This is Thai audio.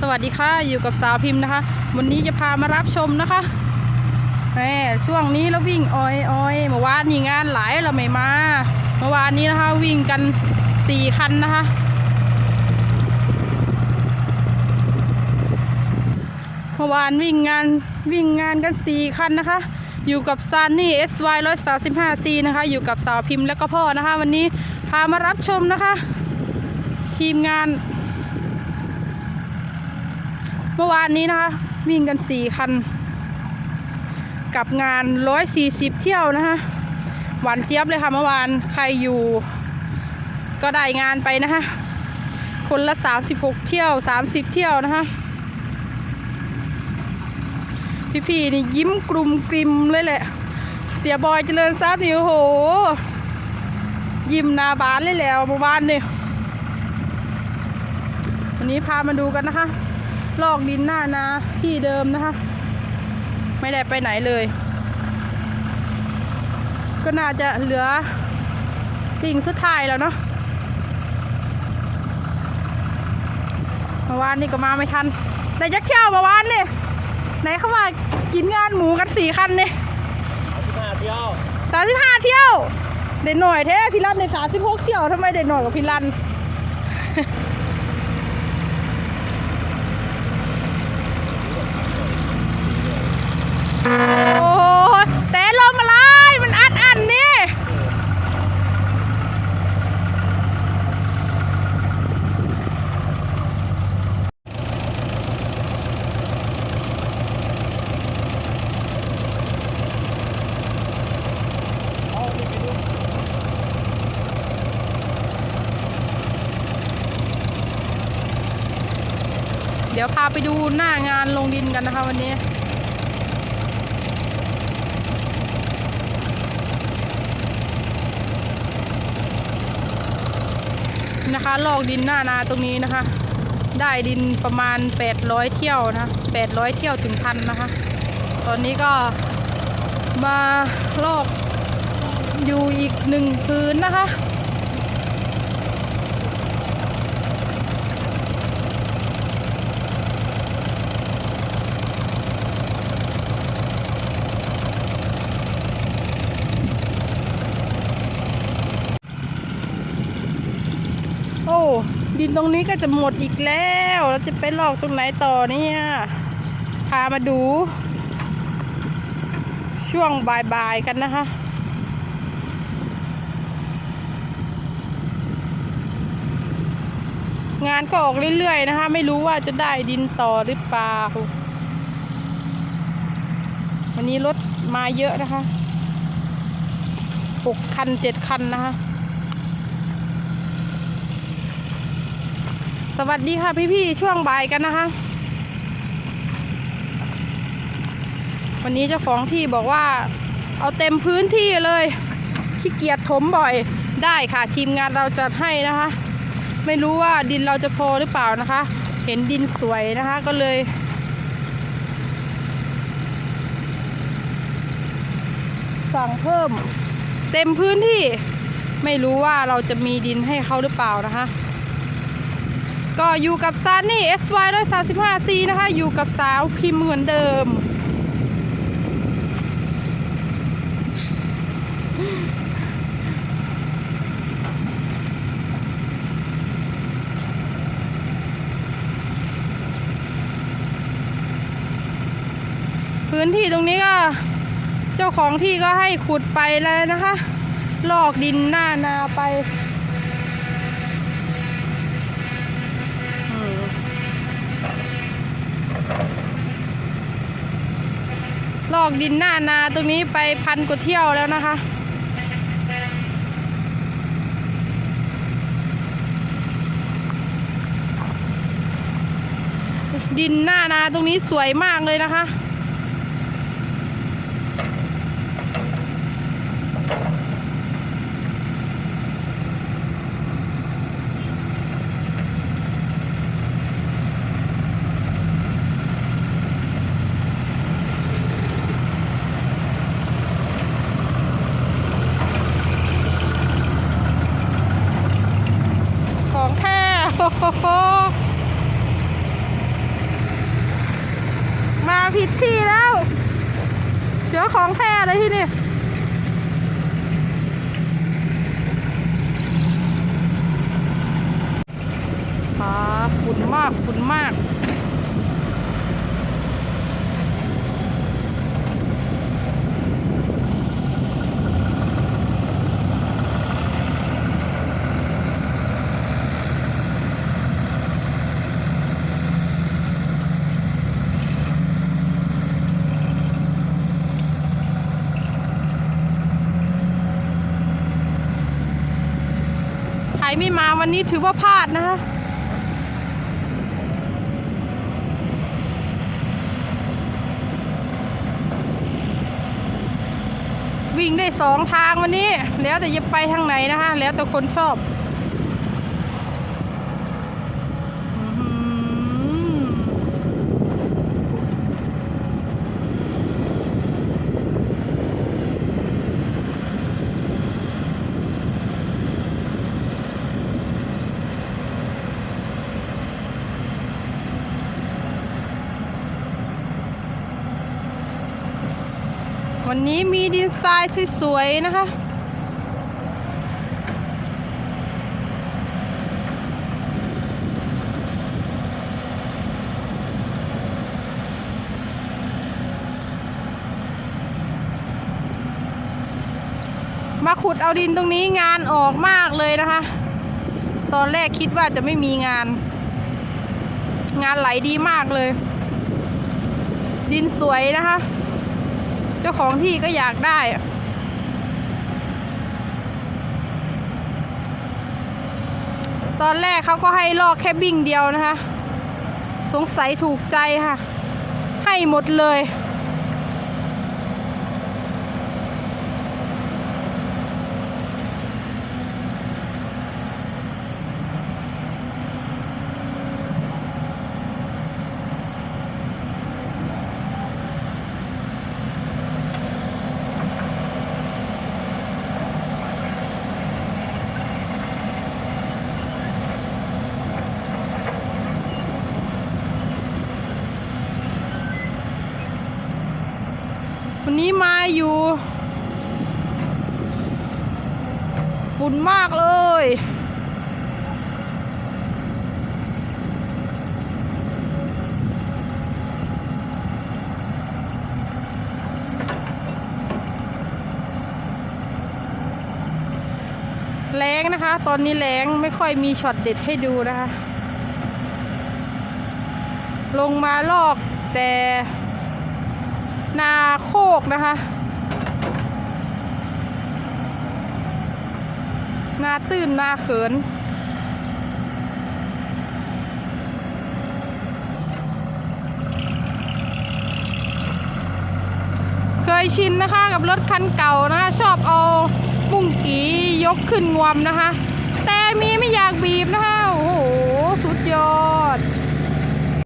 สวัสดีค่ะอยู่กับสาวพิมพ์นะคะ วันนี้จะพามารับชมนะคะแหมช่วงนี้เราวิ่งอ้อยอ้อยเมื่อวานนี่งานหลายเราไม่มาเมื่อวานนี้นะคะ วิ่งกันสี่คันนะคะ เมื่อวานวิ่งงานวิ่งงานกันสี่คันนะคะ อยู่กับซันนี่ SY 135 C นะคะ อยู่กับสาวพิมพ์และก็พ่อนะคะ วันนี้พามารับชมนะคะ ทีมงาน เมื่อวานนี้นะคะวิ่งกันสี่คัน กับงาน140เที่ยวนะคะหวานเจี๊ยบเลยค่ะเมื่อวานใครอยู่ ก็ได้งานไปนะคะคนละ36เที่ยว30เที่ยวนะคะพี่ๆนี่ยิ้มกลุ่มกริมเลยแหละ เสียบอยเจริญทรัพย์นี่โอ้โห ยิ้มหนาบานเลยแล้วเมื่อวานนี่วันนี้พามาดูกันนะคะ ลอกดินหน้านาที่เดิมนะคะ ไม่ได้ไปไหนเลย ก็น่าจะเหลือสิ่งสุดท้ายแล้วเนาะเมื่อวานนี่ก็มาไม่ทัน แต่ยักษ์เขี้ยวเมื่อวานนี่ไหนเขาว่ากินงานหมูกันสี่คันนี่ห้าเที่ยวสามสิบห้าเที่ยว เด่นหน่อยแท้พี่รันในสามสิบหกเที่ยวทำไมเด่นหน่อยกว่าพี่รัน โอ้ยแต่ลมอะไร มันอัดอันนี่ เอานี่ไปดู เดี๋ยวพาไปดูหน้างานลงดินกันนะคะวันนี้นะคะลอกดินหน้านาตรงนี้นะคะ ได้ดินประมาณ 800 เที่ยวนะ 800 เที่ยวถึงพันนะคะ ตอนนี้ก็มาลอกอยู่อีกหนึ่งพื้นนะคะ โอ้ ดินตรงนี้ก็จะหมดอีกแล้วเราจะไปลอกตรงไหนต่อเนี่ยพามาดู ช่วงบ่ายๆกันนะคะงานก็ออกเรื่อยๆนะคะ ไม่รู้ว่าจะได้ดินต่อหรือเปล่า วันนี้รถมาเยอะนะคะหกคันเจ็ดคันนะคะ สวัสดีค่ะพี่ๆช่วงบ่ายกันนะคะ วันนี้เจ้าของที่บอกว่า เอาเต็มพื้นที่เลยขี้เกียจถมบ่อยได้ค่ะ ทีมงานเราจัดให้นะคะ ไม่รู้ว่าดินเราจะพอหรือเปล่านะคะ เห็นดินสวยนะคะก็เลยสั่งเพิ่ม เต็มพื้นที่ ไม่รู้ว่าเราจะมีดินให้เขาหรือเปล่านะคะ ก็อยู่กับซานนี่ SY 135 C นะคะ อยู่กับสาวพิมพ์เหมือนเดิม พื้นที่ตรงนี้ก็ เจ้าของที่ก็ให้ขุดไปแล้วนะคะ ลอกดินหน้านาไป อกดินหน้านาตรงนี้ไปพันกว่าเที่ยวแล้วนะคะ ดินหน้านาตรงนี้สวยมากเลยนะคะ ของแท้ โอ้โห ผิดที่แล้วเจอของแท้เลยที่นี่อาฝุ่นมากฝุ่นมาก ไม่มาวันนี้ถือว่าพลาดนะคะวิ่งได้สองทางวันนี้ แล้วแต่จะไปทางไหนนะคะ แล้วแต่คนชอบ นี้มีดินทรายสวยๆนะคะ มาขุดเอาดินตรงนี้งานออกมากเลยนะคะ ตอนแรกคิดว่าจะไม่มีงาน งานไหลดีมากเลย ดินสวยนะคะ จ้าของที่ก็อยากได้ตอนแรกเขาก็ให้ลอกแค่บิ่งเดียวนะคะ สงสัยถูกใจค่ะ ให้หมดเลย นี้มาอยู่ ฝุ่นมากเลย แรงนะคะ ตอนนี้แรงไม่ค่อยมีช็อตเด็ดให้ดูนะคะ ลงมาลอกแต่ นาโคกนะคะ นาตื้นนาเขินเคยชินนะคะกับรถคันเก่านะคะ ชอบเอาบุ้งกียกขึ้นงวมนะคะ แต่มีไม่อยากบีบนะคะ โอ้โห สุดยอด